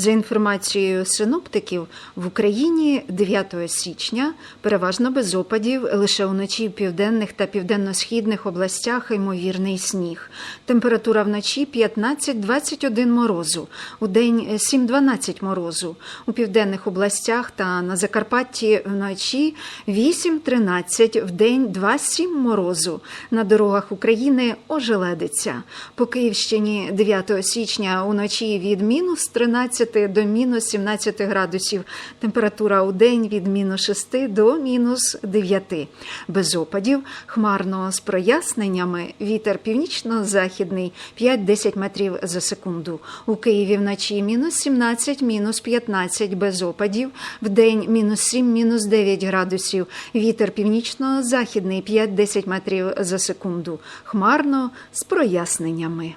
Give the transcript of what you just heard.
За інформацією синоптиків, в Україні 9 січня переважно без опадів, лише уночі в південних та південно-східних областях ймовірний сніг. Температура вночі 15-21 морозу, у день 7-12 морозу. У південних областях та на Закарпатті вночі 8-13, в день 2-7 морозу. На дорогах України ожеледиться. По Київщині 9 січня уночі від мінус 13 до мінус 17 градусів. Температура у день від мінус 6 до мінус 9. Без опадів, хмарно з проясненнями, вітер північно-західний 5-10 метрів за секунду. У Києві вночі мінус 17, мінус 15 без опадів, в день мінус 7, мінус 9 градусів. Вітер північно-західний 5-10 метрів за секунду. Хмарно з проясненнями.